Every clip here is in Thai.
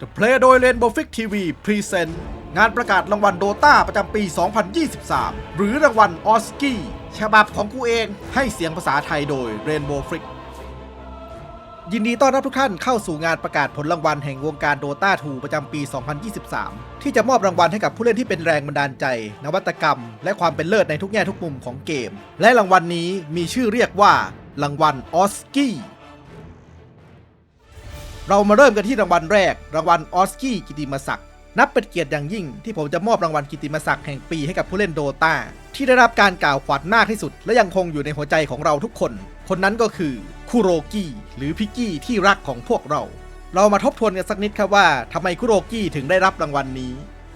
The Play โดย Rainbow Fix TV Present งานประกาศรางวัลโดตาประจำปี 2023 หรือรางวัลออสกี้ฉบับของกูเองให้เสียงภาษาไทยโดย Rainbow Fix ยินดีต้อนรับทุกท่านเข้าสู่งานประกาศผลรางวัลแห่งวงการโดตา2ประจำปี 2023 ที่จะมอบรางวัลให้กับผู้เล่นที่เป็นแรงบันดาลใจ นวัตกรรม และความเป็นเลิศในทุกแง่ทุกมุมของเกม และรางวัลนี้มีชื่อเรียกว่ารางวัลออสกี้ เรามาเริ่มกันที่รางวัลแรก รางวัลออสกี้กิติมศักดิ์นับเป็นเกียรติอย่างยิ่งที่ผมจะมอบรางวัลกิติมศักดิ์แห่งปีให้กับผู้เล่นโดตาที่ได้รับการกล่าวขวัญมากที่สุด และยังคงอยู่ในหัวใจของเราทุกคน คนนั้นก็คือคุโรกี้หรือพิกกี้ที่รักของพวกเรา เรามาทบทวนกันสักนิดครับว่าทำไมคุโรกี้ถึงได้รับรางวัลนี้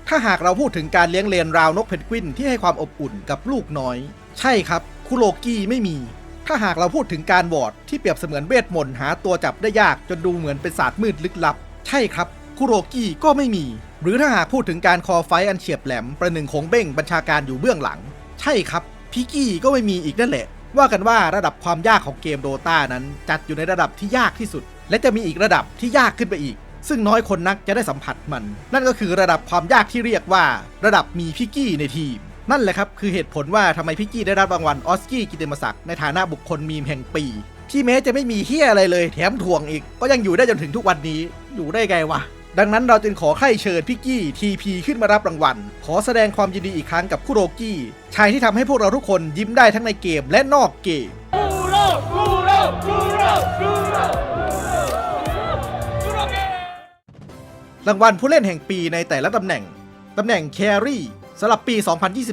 ถ้าหากเราพูดถึงการเลี้ยงเลนราวนกเพนกวินที่ให้ความอบอุ่นกับลูกน้อย ใช่ครับคุโรกี้ไม่มี ถ้าหากเราพูดถึงการวอร์ดที่เปรียบเสมือนเวทมนต์หาตัวจับได้ยากจนดูเหมือนเป็นศาสตร์มืดลึกลับ ใช่ครับ คุโรกี้ก็ไม่มี หรือถ้าหากพูดถึงการคอไฟอันเฉียบแหลม ประหนึ่งของเบ้งบัญชาการอยู่เบื้องหลัง ใช่ครับพิกกี้ก็ไม่มีอีกนั่นแหละ ว่ากันว่าระดับความยากของเกมโดตานั้น จัดอยู่ในระดับที่ยากที่สุด และจะมีอีกระดับที่ยากขึ้นไปอีก ซึ่งน้อยคนนักจะได้สัมผัสมัน นั่นก็คือระดับความยากที่เรียกว่า ระดับมีพิกกี้ในทีม นั่นแหละครับ คือเหตุผลว่าทำไมพิกกี้ได้รับรางวัลออสกี้กิตติมศักดิ์ในฐานะบุคคลมีมแห่งปี ที่แม้จะไม่มีเฮียอะไรเลยแถมถ่วงอีก ก็ยังอยู่ได้จนถึงทุกวันนี้อยู่ได้ไงวะดังนั้นเราจึงขอใคร่เชิญพิกกี้ทีพีขึ้นมารับรางวัล ขอแสดงความยินดีอีกครั้งกับคุโรกี้ชายที่ทำให้พวกเราทุกคนยิ้มได้ทั้งในเกมและนอกเกม รางวัลผู้เล่นแห่งปีในแต่ละตำแหน่ง ตำแหน่งแครี่ สำหรับปี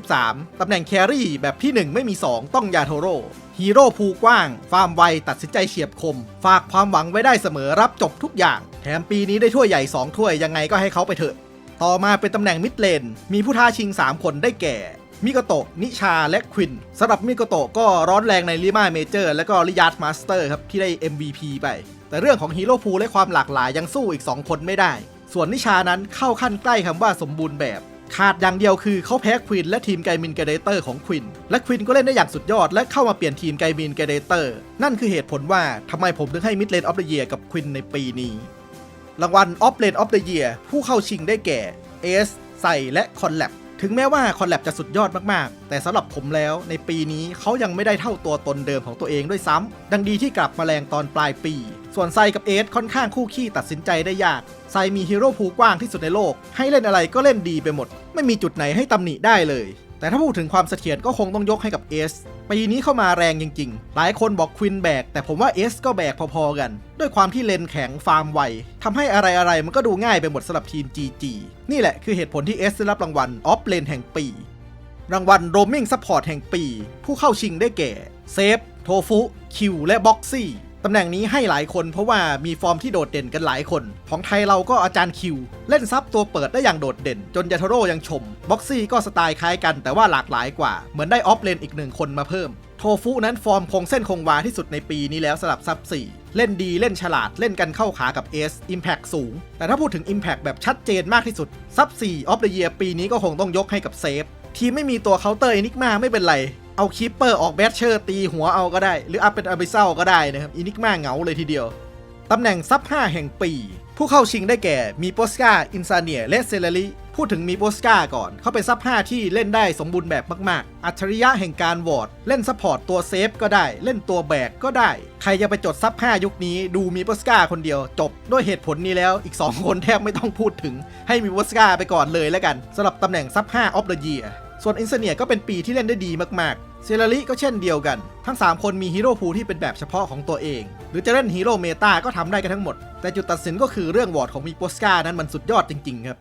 2023 ตำแหน่งแครี่แบบที่ 1 ไม่มี 2 ต้องยาโทโร่ฮีโร่ภูกว้าง ฟาร์มไวตัดสินใจเฉียบคม ฝากความหวังไว้ได้เสมอรับจบทุกอย่าง แถมปีนี้ได้ถ้วยใหญ่ 2 ถ้วยยังไงก็ให้เขาไปเถอะ ต่อมาเป็นตำแหน่งมิดเลน มีผู้ท้าชิง 3 คนได้แก่ มิโกโตะ นิชา และควินสำหรับมิโกโตะก็ร้อนแรงในลิมาเมเจอร์และก็ริยาดมาสเตอร์ครับที่ได้ MVP ไป แต่เรื่องของฮีโร่พูและความหลากหลายยังสู้อีก 2 คนไม่ได้ ส่วนนิชานั้นเข้าขั้นใกล้คำว่าสมบูรณ์แบบ ขาดอย่างเดียวคือเขาแพ้ควินและทีมไกมินเกเดเตอร์ของควินและควินก็เล่นได้อย่างสุดยอด และเข้ามาเปลี่ยนทีมไกมินเกเดเตอร์นั่นคือเหตุผลว่าทำไมผมถึงให้มิดเลนออฟเดอะเยียกับควินในปีนี้รางวัล Off Lane of the Year ผู้เข้าชิงได้แก่เอสไซและคอนแลบถึงแม้ว่าคอนแลบจะสุดยอดมากๆ แต่สำหรับผมแล้วในปีนี้เขายังไม่ได้เท่าตัวตนเดิมของตัวเองด้วยซ้ำดังดีที่กลับมาแรงตอนปลายปี ส่วนไซกับเอสค่อนข้างคู่ขี้ตัดสินใจได้ยาก ไซมีฮีโร่ภูกว้างที่สุดในโลก ให้เล่นอะไรก็เล่นดีไปหมด ไม่มีจุดไหนให้ตำหนิได้เลย แต่ถ้าพูดถึงความเสถียรก็คงต้องยกให้กับเอสปีนี้เข้ามาแรงจริงๆ หลายคนบอกควินแบก แต่ผมว่าเอสก็แบกพอๆกัน ด้วยความที่เลนแข็งฟาร์มไวทำให้อะไรๆมันก็ดูง่ายไปหมดสำหรับทีม GG นี่แหละคือเหตุผลที่เอสได้รับรางวัลออฟเลนแห่งปี รางวัลโรมิ n งซัพพอร์ตแห่งปี ผู้เข้าชิงได้แก่เซฟโทฟุคิวและบ็อกซี่ ตำแหน่งนี้ให้หลายคนเพราะว่ามีฟอร์มที่โดดเด่นกันหลายคน ของไทยเราก็อาจารย์คิว เล่นซับตัวเปิดได้อย่างโดดเด่น จนยาทโร่ยังชม บ็อกซี่ก็สไตล์คล้ายกันแต่ว่าหลากหลายกว่า เหมือนได้ออฟเลนอีกหนึ่งคนมาเพิ่ม โทฟุนั้นฟอร์มคงเส้นคงวาที่สุดในปีนี้แล้วสำหรับซับ4 เล่นดีเล่นฉลาดเล่นกันเข้าขากับ S Impact สูง แต่ถ้าพูดถึง Impact แบบชัดเจนมากที่สุดซับ4 of the year ปีนี้ก็คงต้องยกให้กับเซฟทีมไม่มีตัวเคาน์เตอร์อนิกมาไม่เป็นไร เอาคิปเปอร์ออกแบทเชอร์ตีหัวเอาก็ได้ หรืออัพเป็นอาบิเซลก็ได้นะครับอินิกมาเหงาเลยทีเดียว ตำแหน่งซับ 5 แห่งปี ผู้เข้าชิงได้แก่มีโปสกาอินซาเนียและเซเลริพูดถึงมีโปสกาก่อน เขาเป็นซับ 5 ที่เล่นได้สมบูรณ์แบบมาก ๆ อัจฉริยะแห่งการวอร์ด เล่นซัพพอร์ตตัวเซฟก็ได้ เล่นตัวแบกก็ได้ ใครจะไปจดซับ 5 ยุคนี้ ดูมีโปสกาคนเดียว จบด้วยเหตุผลนี้แล้วอีก 2 คนแทบไม่ต้องพูดถึง ให้มีโปสกาไปก่อนเลยแล้วกันสำหรับตำแหน่งซับ 5 of the year ส่วนอินเซเนียก็เป็นปีที่เล่นได้ดีมากๆ เซเลริก็เช่นเดียวกัน ทั้ง 3 คนมีฮีโร่พูที่เป็นแบบเฉพาะของตัวเอง หรือจะเล่นฮีโร่เมตาก็ทำได้กันทั้งหมด แต่จุดตัดสินก็คือเรื่องวอร์ดของมีโปสกานั้นมันสุดยอดจริงๆครับ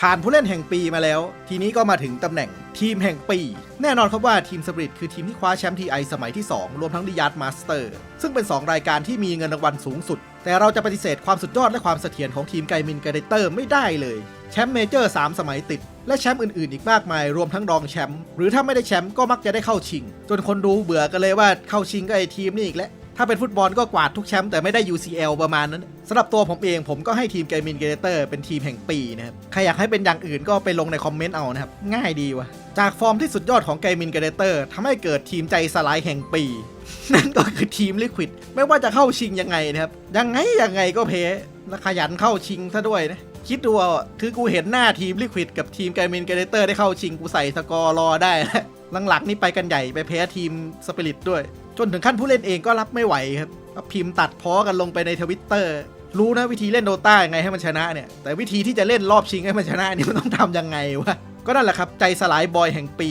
ผ่านผู้เล่นแห่งปีมาแล้ว ทีนี้ก็มาถึงตำแหน่งทีมแห่งปี แน่นอนครับว่าทีมสปริตคือทีมที่คว้าแชมป์ทีไอสมัยที่ 2 รวมทั้งดิยาร์ดมาสเตอร์ ซึ่งเป็น 2 รายการที่มีเงินรางวัลสูงสุด แต่เราจะปฏิเสธความสุดยอดและความเสถียรของทีมไกมินเกเดเตอร์ไม่ได้เลย แชมป์เมเจอร์ 3 สมัยติด และแชมป์อื่นๆ อีกมากมาย รวมทั้งรองแชมป์ หรือถ้าไม่ได้แชมป์ก็มักจะได้เข้าชิง จนคนดูเบื่อกันเลยว่าเข้าชิงก็ไอทีมนี่อีกแล้ว ถ้าเป็นฟุตบอลก็กวาดทุกแชมป์แต่ไม่ได้ UCL ประมาณนั้นสำหรับตัวผมเองผมก็ให้ทีมเกมินเกเตอร์เป็นทีมแห่งปีนะครับ ใครอยากให้เป็นอย่างอื่นก็ไปลงในคอมเมนต์เอานะครับ ง่ายดีวะจากฟอร์มที่สุดยอดของเกมินเกเตอร์ทำให้เกิดทีมใจสลายแห่งปี นั่นก็คือทีมลิควิดไม่ว่าจะเข้าชิงยังไงนะครับยังไงยังไงก็เพและขยันเข้าชิงซะด้วยนะ คิดดูเอาคือกูเห็นหน้าทีมลิควิดกับทีมไกมินเกเรเตอร์ได้เข้าชิงกูใส่สกอร์รอได้แล้วหลังๆนี่ไปกันใหญ่ไปแพ้ทีมสปิริตด้วย จนถึงขั้นผู้เล่นเองก็รับไม่ไหวครับพิมพ์ตัดพ้อกันลงไปในทวิตเตอร์รู้นะวิธีเล่นโดต้ายังไงให้มันชนะเนี่ย แต่วิธีที่จะเล่นรอบชิงให้มันชนะนี่มันต้องทำยังไงวะ ก็นั่นแหละครับ ใจสลายบอยแห่งปี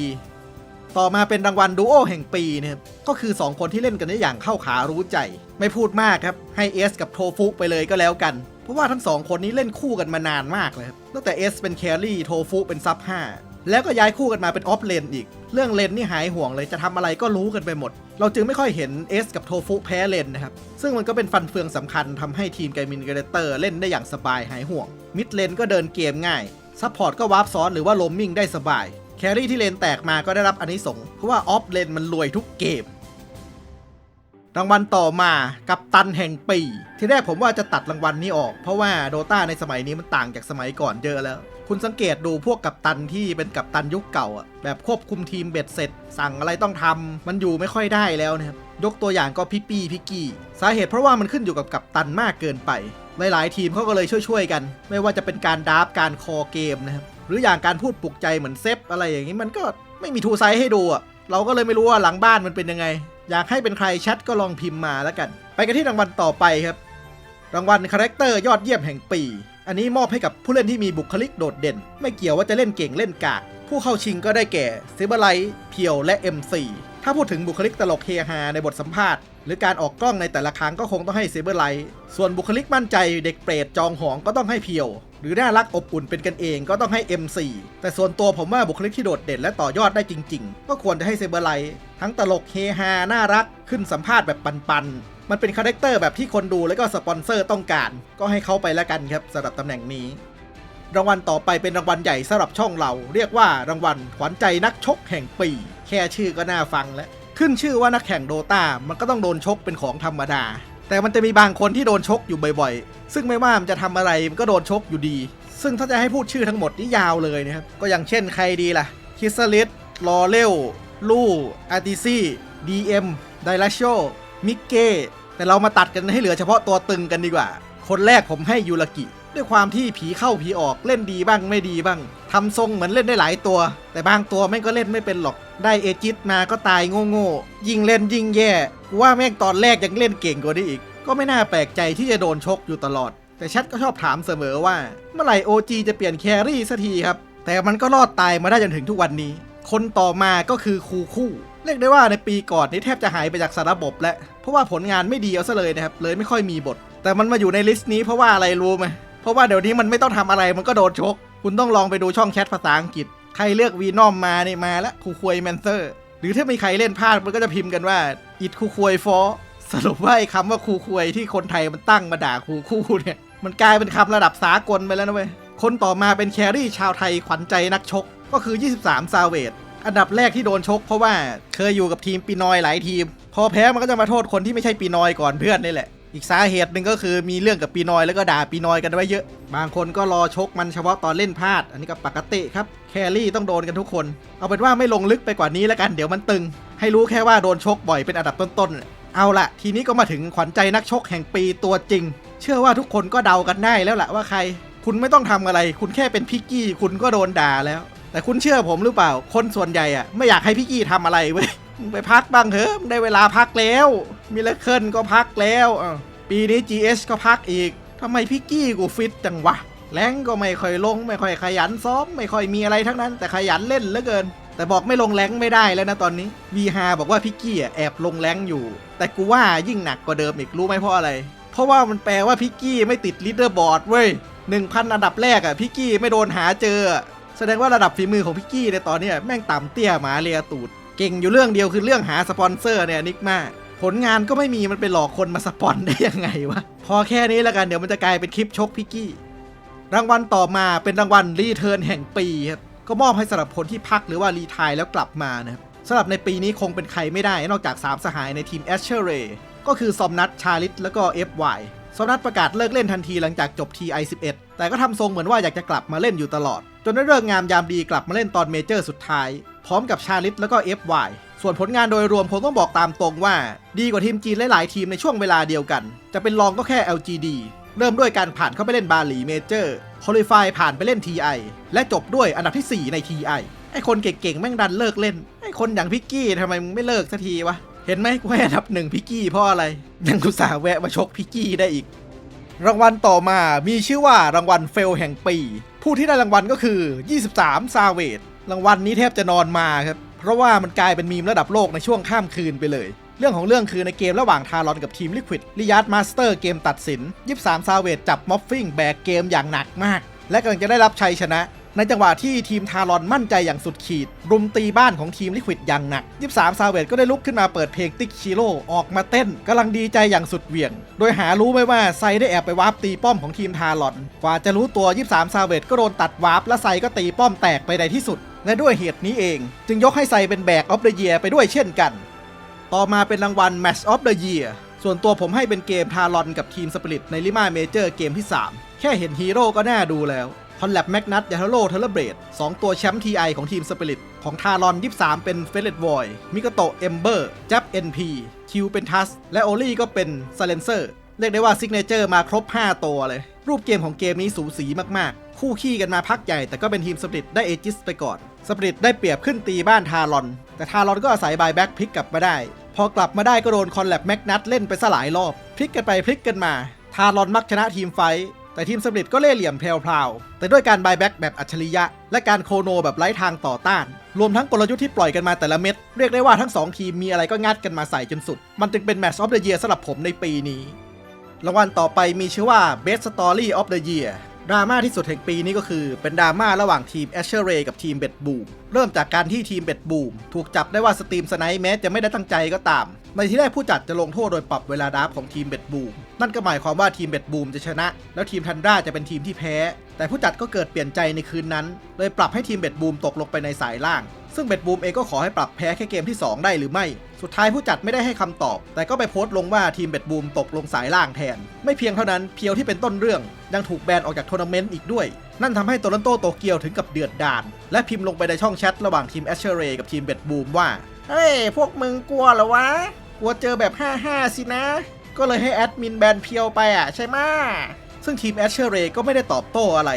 ต่อมาเป็นรางวัลดูโอแห่งปีเนี่ยก็คือ 2 คนที่เล่นกันได้อย่างเข้าขารู้ใจ ไม่พูดมากครับ ให้เอสกับโทฟุไปเลยก็แล้วกัน ราะว่าทั้งสองคนนี้เล่นคู่กันมานานมากเลยครับตั้งแต่เอสเป็นแครี่โทฟุเป็นซับ5แล้วก็ย้ายคู่กันมาเป็นออฟเลนอีก เรื่องเลนนี่หายห่วงเลยจะทำอะไรก็รู้กันไปหมด เราจึงไม่ค่อยเห็นเอสกับโทฟุแพ้เลนนะครับ ซึ่งมันก็เป็นฟันเฟืองสำคัญทำให้ทีมไกมินเกเรเตอร์เล่นได้อย่างสบายหายห่วง มิดเลนก็เดินเกมง่ายซัพพอร์ตก็วาร์ปซ้อนหรือว่าโลมมิ่งได้สบายแครี่ที่เลนแตกมาก็ได้รับอันนี้สงเพราะว่าออฟเลนมันรวยทุกเกม รางวัลต่อมากับตันแห่งปี ที่แรกผมว่าจะตัดรางวัลนี้ออก เพราะว่าโดตาในสมัยนี้มันต่างจากสมัยก่อนเยอะแล้ว คุณสังเกตดูพวกกัปตันที่เป็นกัปตันยุคเก่าอะแบบควบคุมทีมเบ็ดเสร็จ สั่งอะไรต้องทำมันอยู่ไม่ค่อยได้แล้วนะครับยกตัวอย่างก็พี่ปี้พี่กี้สาเหตุเพราะว่ามันขึ้นอยู่กับกัปตันมากเกินไป หลายๆ ทีมเขาก็เลยช่วยๆกัน ไม่ว่าจะเป็นการดราฟการคอเกมนะครับหรืออย่างการพูดปลุกใจเหมือนเซฟอะไรอย่างนี้มันก็ไม่มีทูไซให้ดูอะเราก็เลยไม่รู้ว่าหลังบ้านมันเป็นยังไง อยากให้เป็นใครแชทก็ลองพิมพ์มาแล้วกัน ไปกันที่รางวัลต่อไปครับ รางวัลคาแรคเตอร์ยอดเยี่ยมแห่งปี อันนี้มอบให้กับผู้เล่นที่มีบุคลิกโดดเด่น ไม่เกี่ยวว่าจะเล่นเก่งเล่นกาก ผู้เข้าชิงก็ได้แก่เซเบอร์ไลท์เพียวและ MC ถ้าพูดถึงบุคลิกตลกเฮฮาในบทสัมภาษณ์ หรือการออกกล้องในแต่ละครั้งก็คงต้องให้เซเบอร์ไลท์ส่วนบุคลิกมั่นใจเด็กเปรตจองหองก็ต้องให้เพียว หรือน่ารักอบอุ่นเป็นกันเองก็ต้องให้ MC แต่ส่วนตัวผมว่าบุคลิกที่โดดเด่นและต่อยอดได้จริง ๆ ก็ควรจะให้เซเบอร์ไลท์ทั้งตลกเฮฮาน่ารักขึ้นสัมภาษณ์แบบปันๆ มันเป็นคาแรคเตอร์แบบที่คนดูและก็สปอนเซอร์ต้องการ ก็ให้เขาไปแล้วกันครับสำหรับตำแหน่งนี้ รางวัลต่อไปเป็นรางวัลใหญ่สำหรับช่องเรา เรียกว่ารางวัลขวัญใจนักชกแห่งปี แค่ชื่อก็น่าฟังแล้วขึ้นชื่อว่านักแข่งโดตามันก็ต้องโดนชกเป็นของธรรมดา แต่มันจะมีบางคนที่โดนชกอยู่บ่อยๆ ซึ่งไม่ว่ามันจะทำอะไรมันก็โดนชกอยู่ดี ซึ่งถ้าจะให้พูดชื่อทั้งหมดนี่ยาวเลยนะครับ ก็อย่างเช่นใครดีล่ะ คิสลิสลอเรลลู่อาร์ติซี่ดีเอ็มไดลัชโชมิกเก้แต่เรามาตัดกันให้เหลือเฉพาะตัวตึงกันดีกว่า คนแรกผมให้ยูรากิด้วยความที่ผีเข้าผีออกเล่นดีบ้างไม่ดีบ้างทำทรงเหมือนเล่นได้หลายตัว แต่บางตัวแม่งก็เล่นไม่เป็นหรอก ได้เอจิตมาก็ตายโง่ๆยิ่งเล่นยิ่งแย่ กูว่าแม่งตอนแรกยังเล่นเก่งกว่านี้อีก ก็ไม่น่าแปลกใจที่จะโดนชกอยู่ตลอด แต่แชัดก็ชอบถามเสมอว่า เมื่อไหร่ OG จะเปลี่ยนแครี่สักทีครับ แต่มันก็รอดตายมาได้จนถึงทุกวันนี้ คนต่อมาก็คือคูคู่ เรียกได้ว่าในปีก่อนนี้แทบจะหายไปจากสารบบแล้ว เพราะว่าผลงานไม่ดีเอาซะเลยนะครับ เลยไม่ค่อยมีบท แต่มันมาอยู่ในลิสต์นี้เพราะว่าอะไรรู้ไหมเพราะว่าเดี๋ยวนี้มันไม่ต้องทำอะไรมันก็โดนชก คุณต้องลองไปดูช่องแชทภาษาอังกฤษ ใครเลือกวีนอมมาเนี่ยมาแล้วคูควยแมนเซอร์ หรือถ้ามีใครเล่นพลาดมันก็จะพิมพ์กันว่า อิดคูควยฟอสรุปว่าไอ้คำว่าคูควยที่คนไทยมันตั้งมาด่าคูคู่เนี่ย มันกลายเป็นคำระดับสากลไปแล้วนะเว้ย คนต่อมาเป็นแครี่ชาวไทยขวัญใจนักชก ก็คือ 23 ซาเวดอันดับแรกที่โดนชกเพราะว่าเคยอยู่กับทีมปีนอยหลายทีม พอแพ้มันก็จะมาโทษคนที่ไม่ใช่ปีนอยก่อนเพื่อนนี่แหละ อีกสาเหตุหนึ่งก็คือมีเรื่องกับปีนอยแล้วก็ด่าปีนอยกันไว้เยอะ บางคนก็รอชกมันเฉพาะตอนเล่นพลาด อันนี้ก็ปกติครับ แครี่ต้องโดนกันทุกคน เอาเป็นว่าไม่ลงลึกไปกว่านี้แล้วกันเดี๋ยวมันตึง ให้รู้แค่ว่าโดนชกบ่อยเป็นอันดับต้นๆ เอาละทีนี้ก็มาถึงขวัญใจนักชกแห่งปีตัวจริง เชื่อว่าทุกคนก็เดากันได้แล้วแหละว่าใคร คุณไม่ต้องทำอะไร คุณแค่เป็นพิกกี้ คุณก็โดนด่าแล้ว แต่คุณเชื่อผมหรือเปล่า คนส่วนใหญ่อะไม่อยากให้พิกกี้ทำอะไรเว้ยไปพักบ้างเถอะได้เวลาพักแล้ว มิเลเคิลก็พักแล้วอ้าวปีนี้ GS ก็พักอีกทำไมพิกกี้กูฟิตจังวะแรงก็ไม่ค่อยลง ไม่ค่อยขยันซ้อม ไม่ค่อยมีอะไรทั้งนั้น แต่ขยันเล่นเหลือเกิน แต่บอกไม่ลงแรงไม่ได้แล้วนะตอนนี้ V5 บอกว่าพิกกี้อะแอบลงแรงอยู่ แต่กูว่ายิ่งหนักกว่าเดิมอีกรู้ไหมเพราะอะไร เพราะว่ามันแปลว่าพิกกี้ไม่ติดลีดเดอร์บอร์ดเว้ย1,000อันดับแรกอะพิกกี้ไม่โดนหาเจอ แสดงว่าระดับฝีมือของพิกกี้ในตอนนี้แม่งต่ำเตี้ยหมาเลียตูด เก่งอยู่เรื่องเดียวคือเรื่องหาสปอนเซอร์เนี่ยนิกมาผลงานก็ไม่มีมันไปหลอกคนมาสปอนได้ยังไงวะ พอแค่นี้แล้วกันเดี๋ยวมันจะกลายเป็นคลิปชกพิกกี้ รางวัลต่อมาเป็นรางวัลรีเทิร์นแห่งปีครับ ก็มอบให้สำหรับคนที่พักหรือว่ารีทายแล้วกลับมานะครับสำหรับในปีนี้คงเป็นใครไม่ได้นอกจาก 3 สหายในทีมแอชเชอร์เรก็คือซอมนัทชาลิตแล้วก็ FY ซอมนัทประกาศเลิกเล่นทันทีหลังจากจบ TI11 แต่ก็ทำทรงเหมือนว่าอยากจะกลับมาเล่นอยู่ตลอด จนได้เลิกงามยามดีกลับมาเล่นตอนเมเจอร์สุดท้าย พร้อมกับชาลิตแล้วก็ FY ส่วนผลงานโดยรวมผมต้องบอกตามตรงว่า ดีกว่าทีมจีนหลายๆทีมในช่วงเวลาเดียวกัน จะเป็นรองก็แค่ LGD เริ่มด้วยการผ่านเข้าไปเล่นบาหลีเมเจอร์คอลิฟายผ่านไปเล่น TI และจบด้วยอันดับทีสี่ 4 ใน TI ไอคนเก่งๆ แม่งดันเลิกเล่น ไอคนอย่างพิกกี้ทำไมมึงไม่เลิกสักทีวะ เห็นไหมกูให้อันดับหนึ่งพิกกี้เพราะอะไร ยังกุสาแวะมาชกพิกกี้ได้อีก รางวัลต่อมามีชื่อว่ารางวัลเฟลแห่งปี ผู้ที่ได้รางวัลก็คือ 23 ซาเวดรางวัลนี้แทบจะนอนมาครับ เพราะว่ามันกลายเป็นมีมระดับโลกในช่วงข้ามคืนไปเลยเรื่องของเรื่องคือในเกมระหว่างทารอนกับทีมลิควิดลิยาร์ดมาสเตอร์เกมตัดสิน 23 ซาเวดจับม็อบฟิงแบกเกมอย่างหนักมาก และกำลังจะได้รับชัยชนะ ในจังหวะที่ทีมทารอนมั่นใจอย่างสุดขีด รุมตีบ้านของทีมลิควิดอย่างหนัก 23 ซาเวดก็ได้ลุกขึ้นมาเปิดเพลงติ๊กชิโร่ออกมาเต้นกำลังดีใจอย่างสุดเหวี่ยง โดยหารู้ไหมว่าไซได้แอบไปวาร์ปตีป้อมของทีมทารอน กว่าจะรู้ตัว 23 ซาเวดก็โดนตัดวาร์ปและไซก็ตีป้อมแตกไปในที่สุด และด้วยเหตุนี้เอง จึงยกให้ไซเป็นแบกออฟเดอะเยียไปด้วยเช่นกัน ต่อมาเป็นรางวัล Match of the Year ส่วนตัวผมให้เป็นเกมทารอนกับทีมสปิริตในลิมาเมเจอร์เกมที่ 3 แค่เห็นฮีโร่ก็น่าดูแล้วคอนแลบแมกนัตยาทโร่เทเลเบรด2ตัวแชมป์ TI ของทีมสปิริตของทารอน 23 เป็นเฟเลตวอยมิกโตเอมเบอร์จับ NP คิวเป็นทัส และโอลี่ก็เป็นซ l เลนเซอร์เรียกได้ว่าซิกเนเจอร์มาครบ 5 ตัวเลย รูปเกมของเกมนี้สูสีมากๆ คู่ขี้กันมาพักใหญ่ แต่ก็เป็นทีมสปิริตได้เอจิสไปก่อนสปิริตได้เปรียบขึ้นตีบ้านทารอน แต่ทารอนก็อาศัยบายแบ็กพลิกกลับมาได้ พอกลับมาได้ก็โดนคอนแลบแมกนัตเล่นไปซะหลายรอบ พลิกกันไปพลิกกันมา ทารอนมักชนะทีมไฟท์แต่ทีมสปิริตก็เล่ห์เหลี่ยมแพรวๆ แต่ด้วยการบายแบ็กแบบอัจฉริยะ และการโคโนแบบไร้ทางต่อต้าน รวมทั้งกลยุทธ์ที่ปล่อยกันมาแต่ละเม็ด เรียกได้ว่าทั้งสองทีมมีอะไรก็งัดกันมาใส่จนสุด มันจึงเป็นแมตช์ออฟเดอะเยียร์สำหรับผมในปีนี้ รางวัลต่อไปมีชื่อว่า Best Story of the Year ดราม่าที่สุดแห่งปีนี้ก็คือเป็นดราม่าระหว่างทีม a s h e r a y กับทีมเบ็ดบูม เริ่มจากการที่ทีมเบ็ดบูม ถูกจับได้ว่าสตรีมสไนป์แม้จะไม่ได้ตั้งใจก็ตาม ในที่แรกผู้จัดจะลงโทษโดยปรับเวลาดับของทีมเบ็ดบูม นั่นก็หมายความว่าทีมเบ็ดบูมจะชนะ แล้วทีมทันด้าจะเป็นทีมที่แพ้ แต่ผู้จัดก็เกิดเปลี่ยนใจในคืนนั้น เลยปรับให้ทีมเบ็ดบูมตกลงไปในสายล่าง ซึ่งเบ็ดบูมเองก็ขอให้ปรับแพ้แค่เกมที่ 2 ได้หรือไม่ สุดท้ายผู้จัดไม่ได้ให้คำตอบ แต่ก็ไปโพสต์ลงว่าทีมเบ็ดบูมตกลงสายล่างแทน ไม่เพียงเท่านั้นเพียวที่เป็นต้นเรื่องยังถูกแบนออกจากทัวร์นาเมนต์อีกด้วยนั่นทำให้โตลอนโตโตเกียวถึงกับเดือดดาลและพิมพ์ลงไปในช่องแชทระหว่างทีมแอชเชอร์เรย์กับทีมเบ็ดบูมว่า เฮ้ย พวกมึงกลัวเหรอวะ กลัวเจอแบบ 5-5 สินะ ก็เลยให้แอดมินแบนเพียวไปอะใช่ไหมซึ่งทีมแอชเชอร์เรย์ก็ไม่ได้ตอบโต้อะไร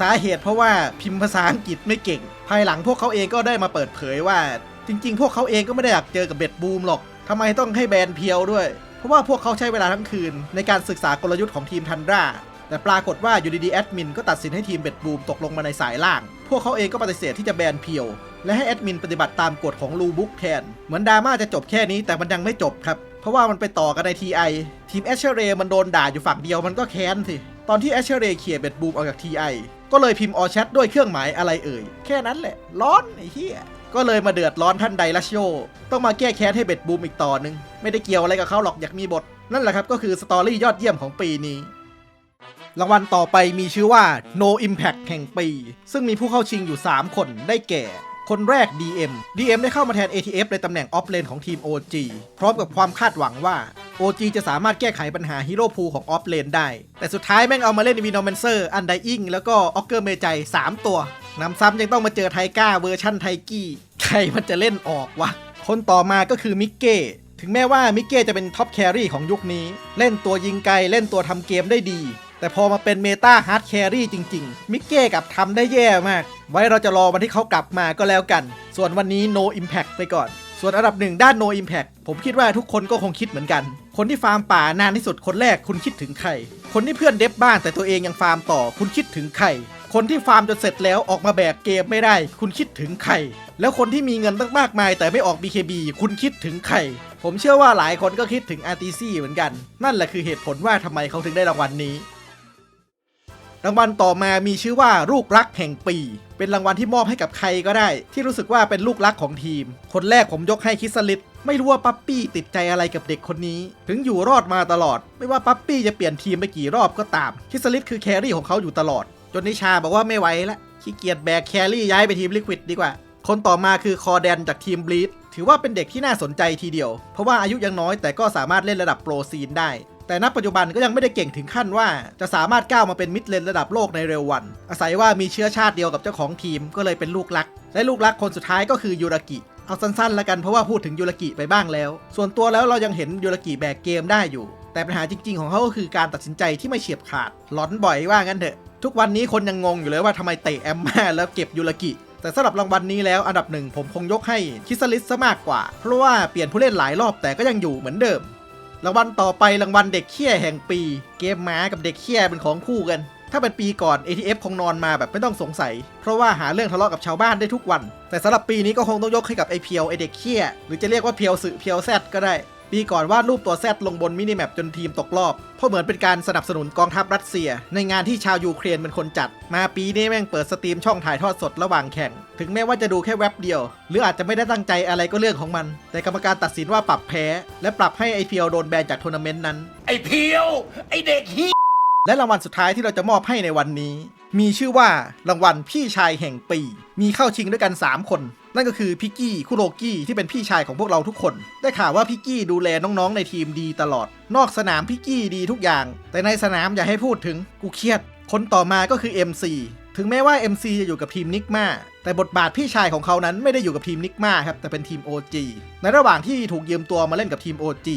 สาเหตุเพราะว่าพิมพ์ภาษาอังกฤษไม่เก่ง ภายหลังพวกเขาเองก็ได้มาเปิดเผยว่า จริง ๆ พวกเขาเองก็ไม่ได้อยากเจอกับเบ็ดบูมหรอกทำไมต้องให้แบนเพียวด้วย เพราะว่าพวกเขาใช้เวลาทั้งคืนในการศึกษากลยุทธ์ของทีมทันดรา แต่ปรากฏว่าอยู่ดีๆแอดมินก็ตัดสินให้ทีมเบ็ดบูมตกลงมาในสายล่าง พวกเขาเองก็ปฏิเสธที่จะแบนเพียว และให้แอดมินปฏิบัติตามกฎของลูบุ๊กแทน เหมือนดราม่าจะจบแค่นี้แต่มันยังไม่จบครับ เพราะว่ามันไปต่อกันใน TI ทีมแอชเชอร์เรมันโดนด่าอยู่ฝั่งเดียวมันก็แค้นสิ ตอนที่แอชเชอร์เรเขี่ยเบ็ดบูมออกจาก TI ก็เลยพิมพ์ออแชทด้วยเครื่องหมายอะไรเอ่ย แค่นั้นแหละ ร้อนไอ้เหี้ยก็เลยมาเดือดร้อนท่านไดลัชโยต้องมาแก้แค้นให้เบ็ดบูมอีกต่อหนึ่งไม่ได้เกี่ยวอะไรกับเขาหรอกอยากมีบท นั่นแหละครับก็คือสตอรี่ยอดเยี่ยมของปีนี้ รางวัลต่อไปมีชื่อว่า No Impact แห่งปี ซึ่งมีผู้เข้าชิงอยู่ 3 คนได้แก่ คนแรก DM DM ได้เข้ามาแทน ATF ในตำแหน่งออฟเลนของทีม OG พร้อมกับความคาดหวังว่า OG จะสามารถแก้ไขปัญหาฮีโร่พูของออฟเลนได้ แต่สุดท้ายแม่งเอามาเล่นวีนอมเมนเซอร์อันไดอิงแล้วก็ออกเกอร์เมจัย3 ตัวนำซ้ำยังต้องมาเจอไทก้าเวอร์ชั่นไทกี้ ใครมันจะเล่นออกวะ คนต่อมาก็คือมิกเก้ถึงแม้ว่ามิกเก้จะเป็นท็อปแครี่ของยุคนี้ เล่นตัวยิงไกล เล่นตัวทำเกมได้ดี แต่พอมาเป็นเมตาฮาร์ดแครี่จริง ๆ มิกเก้กับทำได้แย่มาก ไว้เราจะรอวันที่เขากลับมาก็แล้วกัน ส่วนวันนี้ no impact ไปก่อน ส่วนอันดับหนึ่งด้าน no impact ผมคิดว่าทุกคนก็คงคิดเหมือนกัน คนที่ฟาร์มป่านานที่สุดคนแรกคุณคิดถึงใคร คนที่เพื่อนเดฟบ้านแต่ตัวเองยังฟาร์มต่อ คุณคิดถึงใคร คนที่ฟาร์มจนเสร็จแล้วออกมาแบกเกมไม่ได้ คุณคิดถึงใคร แล้วคนที่มีเงินตั้งมากมาย แต่ไม่ออก BKB คุณคิดถึงใครผมเชื่อว่าหลายคนก็คิดถึง RTC เหมือนกัน นั่นแหละคือเหตุผลว่าทำไมเขาถึงได้รางวัลนี้ รางวัลต่อมามีชื่อว่าลูกรักแห่งปี เป็นรางวัลที่มอบให้กับใครก็ได้ ที่รู้สึกว่าเป็นลูกรักของทีม คนแรกผมยกให้คิสลิตไม่รู้ว่าปั๊ปปี้ติดใจอะไรกับเด็กคนนี้ ถึงอยู่รอดมาตลอด ไม่ว่าปั๊ปปี้จะเปลี่ยนทีมไปกี่รอบก็ตาม คิสลิตคือแครี่ของเขาอยู่ตลอด จนนิชาบอกว่าไม่ไหวละขี้เกียจแบกแครี่ย้ายไปทีมลิควิดดีกว่า คนต่อมาคือคอแดนจากทีมบลีดถือว่าเป็นเด็กที่น่าสนใจทีเดียว เพราะว่าอายุยังน้อยแต่ก็สามารถเล่นระดับโปรซีนได้ แต่ณปัจจุบันก็ยังไม่ได้เก่งถึงขั้นว่า จะสามารถก้าวมาเป็นมิดเลนระดับโลกในเร็ววัน อาศัยว่ามีเชื้อชาติเดียวกับเจ้าของทีมก็เลยเป็นลูกรัก และลูกรักคนสุดท้ายก็คือยูรากิเอาสั้นๆแล้วกันเพราะว่าพูดถึงยูรากิไปบ้างแล้ว ส่วนตัวแล้วเรายังเห็นยูรากิแบกเกมได้อยู่ แต่ปัญหาจริง ๆ ของเขาก็คือการตัดสินใจที่ไม่เฉียบขาดหลอนบ่อยว่างั้นเถอะทุกวันนี้คนยังงงอยู่เลยว่าทำไมเตะแอมมาแล้วเก็บยูรากิแต่สำหรับรางวัลนี้แล้วอันดับหนึ่งผมคงยกให้คิสลิสซะมากกว่า เพราะว่าเปลี่ยนผู้เล่นหลายรอบแต่ก็ยังอยู่เหมือนเดิม รางวัลต่อไปรางวัลเด็กเขี้ยแห่งปี เกมม้ากับเด็กเขี้ยเป็นของคู่กัน ถ้าเป็นปีก่อน ATF คงนอนมาแบบไม่ต้องสงสัย เพราะว่าหาเรื่องทะเลาะกับชาวบ้านได้ทุกวัน แต่สำหรับปีนี้ก็คงต้องยกให้กับไอเพียวไอเด็กเขี้ยหรือจะเรียกว่าเพียวสื่อเพียวแซดก็ได้ ปีก่อนวาดรูปตัวแซดลงบนมินิแมปจนทีมตกรอบ เพราะเหมือนเป็นการสนับสนุนกองทัพรัสเซีย ในงานที่ชาวยูเครนเป็นคนจัด มาปีนี้แม่งเปิดสตรีมช่องถ่ายทอดสดระหว่างแข่ง ถึงแม้ว่าจะดูแค่แว็บเดียว หรืออาจจะไม่ได้ตั้งใจอะไรก็เรื่องของมัน แต่กรรมการตัดสินว่าปรับแพ้ และปรับให้ไอเพียวโดนแบนจากทัวร์นาเมนต์นั้น ไอ้เพียว ไอ้เด็กเฮียและรางวัลสุดท้ายที่เราจะมอบให้ในวันนี้ มีชื่อว่ารางวัลพี่ชายแห่งปี มีเข้าชิงด้วยกัน 3 คน นั่นก็คือพิกกี้คุโรกี้ที่เป็นพี่ชายของพวกเราทุกคน ได้ข่าวว่าพิกกี้ดูแลน้องๆในทีมดีตลอด นอกสนามพิกกี้ดีทุกอย่าง แต่ในสนามอย่าให้พูดถึงกูเครียด คนต่อมาก็คือ MC ถึงแม้ว่า MC จะอยู่กับทีมนิกมาแต่บทบาทพี่ชายของเขานั้นไม่ได้อยู่กับทีมนิกมาครับ แต่เป็นทีม OG ในระหว่างที่ถูกยืมตัวมาเล่นกับทีม OG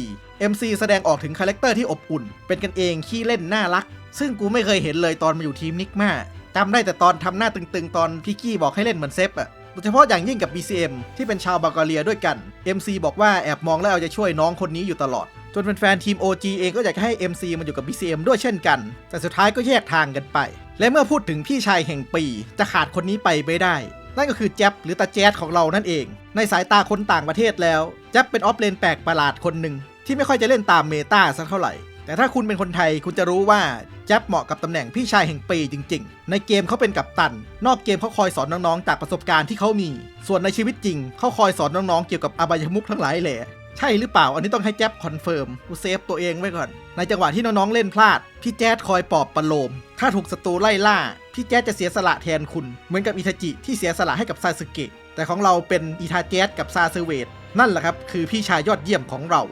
MC แสดงออกถึงคาแรคเตอร์ที่อบอุ่น เป็นกันเองขี้เล่นน่ารัก ซึ่งกูไม่เคยเห็นเลยตอนมาอยู่ทีมนิกมาจำได้แต่ตอนทำหน้าตึงๆ ตอนพี่กี้บอกให้เล่นเหมือนเซฟอะ โดยเฉพาะอย่างยิ่งกับ BCM ที่เป็นชาวบัลแกเรียด้วยกัน MC บอกว่าแอบมองแล้วเอาใจช่วยน้องคนนี้อยู่ตลอด จนเป็นแฟนทีม OG เองก็อยากจะให้ MC มาอยู่กับ BCM ด้วยเช่นกัน แต่สุดท้ายก็แยกทางกันไป และเมื่อพูดถึงพี่ชายแห่งปี จะขาดคนนี้ไปไม่ได้ นั่นก็คือแจ๊บหรือตาแจ๊ดของเรานั่นเอง ในสายตาคนต่างประเทศแล้วแจ๊บเป็นออฟเลนแปลกประหลาดคนหนึ่งที่ไม่ค่อยจะเล่นตามเมตาสักเท่าไหร่ แต่ถ้าคุณเป็นคนไทยคุณจะรู้ว่าแจ๊บเหมาะกับตำแหน่งพี่ชายแห่งปีจริง ๆ ในเกมเขาเป็นกัปตัน นอกเกมเขาคอยสอนน้องๆจากประสบการณ์ที่เขามี ส่วนในชีวิตจริงเขาคอยสอนน้องๆเกี่ยวกับอบายมุขทั้งหลายแหล่ใช่หรือเปล่าอันนี้ต้องให้แจ๊บคอนเฟิร์มกูเซฟตัวเองไว้ก่อน ในจังหวะที่น้องๆเล่นพลาด พี่แจ๊ดคอยปอบประโลม ถ้าถูกศัตรูไล่ล่า พี่แจ๊ดจะเสียสละแทนคุณ เหมือนกับอิทาจิที่เสียสละให้กับซาสึเกะแต่ของเราเป็นอิทาแจ๊ดกับซาซึเวตนั่นแหละครับคือพี่ชายยอดเยี่ยมของเรา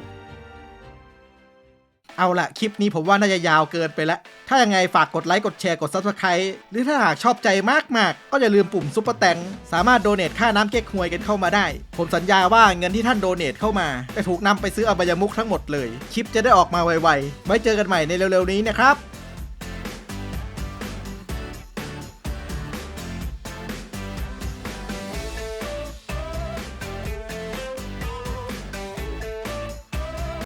เอาละคลิปนี้ผมว่าน่าจะยาวเกินไปแล้ว ถ้ายังไงฝากกดไลค์กดแชร์กด Subscribe หรือถ้าหากชอบใจมากๆ ก็อย่าลืมปุ่มซุปเปอร์แตงสามารถโดเนทค่าน้ำเก๊กฮวยกันเข้ามาได้ ผมสัญญาว่าเงินที่ท่านโดเนทเข้ามา จะถูกนำไปซื้ออบายมุกทั้งหมดเลย คลิปจะได้ออกมาไวๆ ไว้เจอกันใหม่ในเร็วๆนี้นะครับ